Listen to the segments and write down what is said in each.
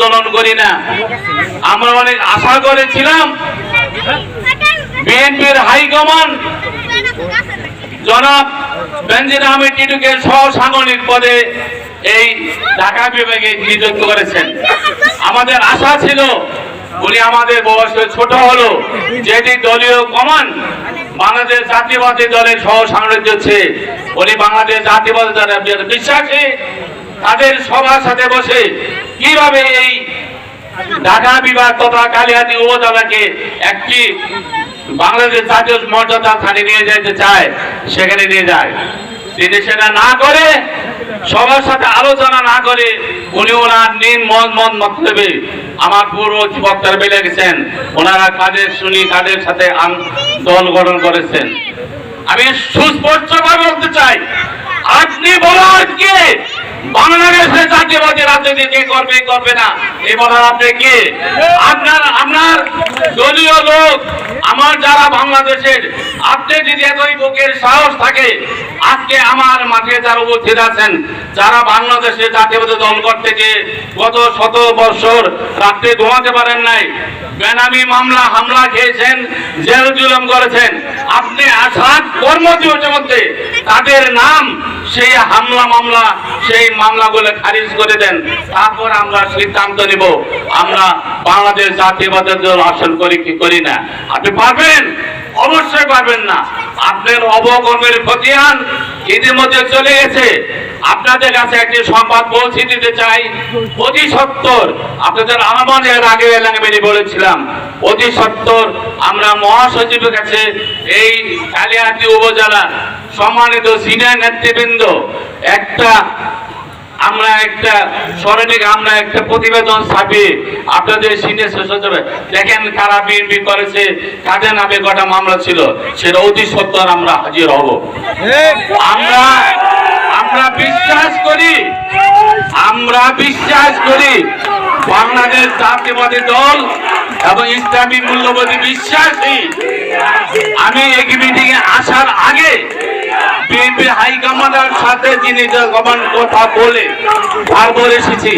আন্দোলন করি না। আমরা অনেক আশা করেছিলাম বিএনপির হাইকমান্ড জনাব বেনজির আহমেদ টিটুকে সহ পদে এই ঢাকা বিভাগে নিযুক্ত করেছেন। আমাদের আশা ছিল, উনি আমাদের বয়সে ছোট হলো, যেটি দলীয় কমান বাংলাদেশ জাতীয়বাদী দলের সহ হচ্ছে। উনি বাংলাদেশ জাতীয়বাদী দলের বিশ্বাসী তাদের সবার সাথে বসে কীভাবে এই ঢাকা বিভাগ তথা কালিহাতি উপজেলাকে একটি বাংলাদেশ জাতীয় মর্যাদা স্থানে নিয়ে যেতে চায়, সেখানে নিয়ে যায়। তিনি সেটা না করে সবার সাথে আলোচনা না করে উনি ওনার নিন মন মন মতলেবে আমার পূর্ব বক্তার বেড়ে গেছেন। ওনারা কাদের শুনি, কাদের সাথে দল গঠন করেছেন। আমি সুস্পষ্টভাবে বলতে চাই আপনি বলার কে বাংলাদেশের জাতীয়বাদী রাজনীতি কে করবে করবে না। এই বলার আপনি কে? আপনার আপনার দলীয় লোক, আমার যারা বাংলাদেশের, আপনি যদি এতই বুকের সাহস থাকে, আজকে আমার মাঠে যারা উপস্থিত আছেন, যারা বাংলাদেশে জাতীয়বাদী দল করতে গত শত বছর রাত্রে ঘুমাতে পারেন নাই, বেনামি মামলা, হামলা খেয়েছেন, জেল জুলুম করেছেন, আপনি আসাদ কর্মদিবসের মধ্যে তাদের নাম সেই হামলা মামলা, সেই মামলাগুলো খারিজ করে দেন। তারপর আমরা সিদ্ধান্ত নিব, আমরা বাংলাদেশ জাতীয়বাদের দল আসন করি কি করি না। আপনি পারবেন? অবশ্যই পারবেন না। আপনার অবকর্মের খতিয়ান ইতিমধ্যে চলে গেছে। আপনাদের কাছে একটি সংবাদ পৌঁছে দিতে চাই, অতি সত্তর। আপনাদের আমার আগে এলাকাবেরি বলেছিলাম অতি সত্তর। আমরা মহাসচিবের কাছে এই কালিয়াতি উপজেলা সম্মানিত সিনিয়র নেতৃবৃন্দ, একটা আমরা একটা স্মরণিক আমরা একটা প্রতিবেদন ছাপিয়ে আপনাদের সিনিয়র সচিব, দেখেন কারা বিএনপি করেছে, কাদের নামে কটা মামলা ছিল, সেটা অতি সত্তর আমরা হাজির হব। আমরা আমরা বিশ্বাস করি, আমরা বিশ্বাস করি বাংলাদেশ জাতীয়বাদী দল এবং ইসলামী মূল্যবোধী বিশ্বাসী। আমি এই মিটিং এ আসার আগে বিএনপি হাইকমান্ডের সাথে যিনি গমন কথা বলে তারপর এসেছি।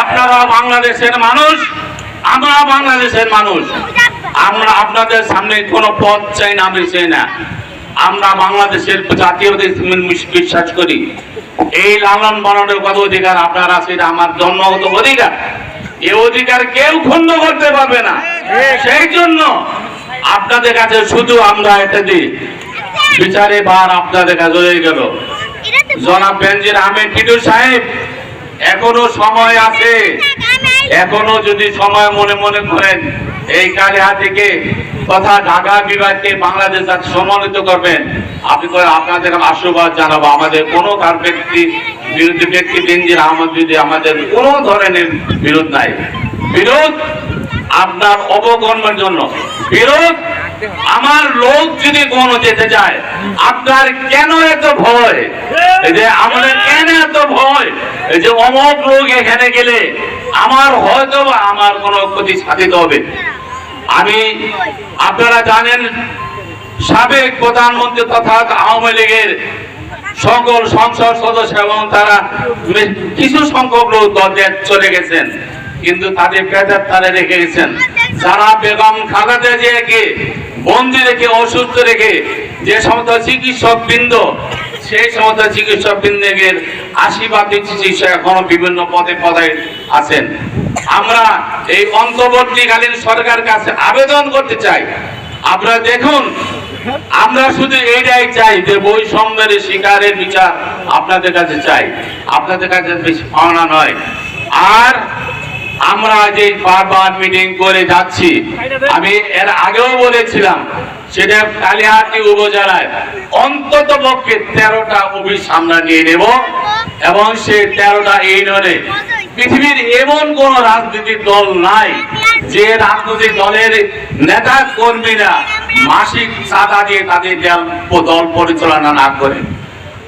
আপনারা বাংলাদেশের মানুষ, আমরা বাংলাদেশের মানুষ। আমরা আপনাদের সামনে কোনো পথ চাই না, আমি চাই না। আমরা বাংলাদেশের জাতীয় বিশ্বাস করি। এই লালন পালনের কত অধিকার আপনারা সেটা আমার জন্মগত অধিকার। এই অধিকার কেউ ক্ষুণ্ণ করতে পারবে না। সেই জন্য আপনাদের কাছে শুধু আমরা এটা দিই বিচারে বার আপনাদের কাছে হয়ে গেল। জনাব বেঞ্জির আহমেদ টিটু সাহেব, এখনও সময় আছে। এখনও যদি সময় মনে মনে করেন, এই কালে থেকে তথা ঢাকা বিভাগকে বাংলাদেশ আজ সম্মানিত করবেন। আপনি করে আপনাদের আশীর্বাদ জানাব। আমাদের কোনো কার ব্যক্তি বিরোধী ব্যক্তি বেনজির আহমদ যদি আমাদের কোনো ধরনের বিরোধ নাই। বিরোধ আপনার অবকর্মের জন্য। বিরোধ আমার লোক যদি কোনো যেতে চায়, আপনার কেন এত ভয়? এই যে আমাদের কেন এত ভয়? এই যে অমক লোক এখানে গেলে আমার হয়তো আমার কোনো ক্ষতি সাধিত হবে। আমি, আপনারা জানেন, সাবেক প্রধানমন্ত্রী তথা আওয়ামী লীগের সকল সংসদ সদস্য এবং তারা কিছু সংখ্যক লোক দল চলে গেছেন, কিন্তু তাদের পেটের তারে রেখে গেছেন। যারা বেগম খালেদা জিয়াকে বন্দি রেখে, অসুস্থ রেখে যে সমস্ত চিকিৎসক বৃন্দ সেই সমস্ত চিকিৎসক বৃন্দের আশীর্বাদ চিকিৎসা এখনও বিভিন্ন পদে পদে আছেন। আমরা এই অন্তর্বর্তীকালীন সরকার কাছে আবেদন করতে চাই। আপনারা দেখুন, আমরা শুধু এইটাই চাই যে বৈষম্যের শিকারের বিচার আপনাদের কাছে চাই। আপনাদের কাছে বেশি পাওনা নয়। আর আমরা যে বারবার মিটিং করে যাচ্ছি, আমি এর আগেও বলেছিলাম, সেটা কালিহাতি উপজেলায় অন্তত পক্ষে তেরোটা অফিস আমরা নিয়ে নেব এবং সেই তেরোটা ইউনিয়নে পৃথিবীর এমন কোন রাজনৈতিক দল নাই যে রাজনৈতিক দলের নেতা কর্মীরা মাসিক চাঁদা দিয়ে তাদের দল- দল পরিচালনা না করে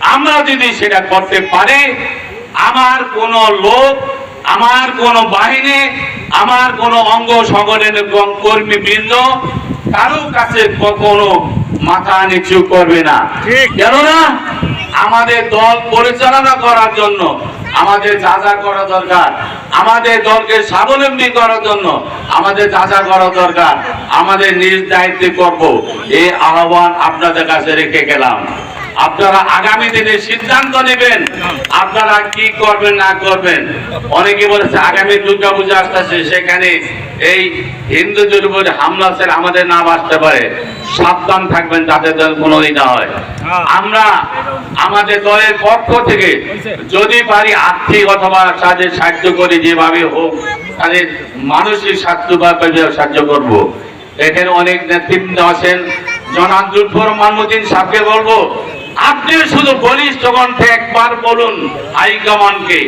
আমরা যদি সেটা করতে পারি আমার কোন লোক আমার কোন বাহিনী আমার কোন অঙ্গ সংগঠনের কর্মী বৃন্দ কারও কাছে কখনো মাথা নিচু করবে না। কেননা আমাদের দল পরিচালনা করার জন্য আমাদের যা যা করা দরকার, আমাদের দলকে স্বাবলম্বী করার জন্য আমাদের যা যা করা দরকার, আমাদের নিজ দায়িত্বে করব। এই আহ্বান আপনাদের কাছে রেখে গেলাম। আপনারা আগামী দিনে সিদ্ধান্ত নেবেন আপনারা কি করবেন না করবেন। অনেকে বলেছে আগামী দুর্গা পূজা আসতেছে সেখানে এই হিন্দুদের উপর হামলা ছেড়ে আমাদের নাম আসতে পারে। সাবধান থাকবেন যাতে যেন কোনো না হয়। আমরা আমাদের দলের পক্ষ থেকে যদি পারি আর্থিক অথবা তাদের সাহায্য করি যেভাবে হোক তাদের মানসিক স্বাস্থ্য বা সাহায্য করব। এখানে অনেক নেতৃবৃন্দ আছেন। জনাব জুলফর মাহমুদ্দিন সাহেবকে বলব আপনি শুধু বলিস তখন একবার বলুন হাইকমান্ডকে।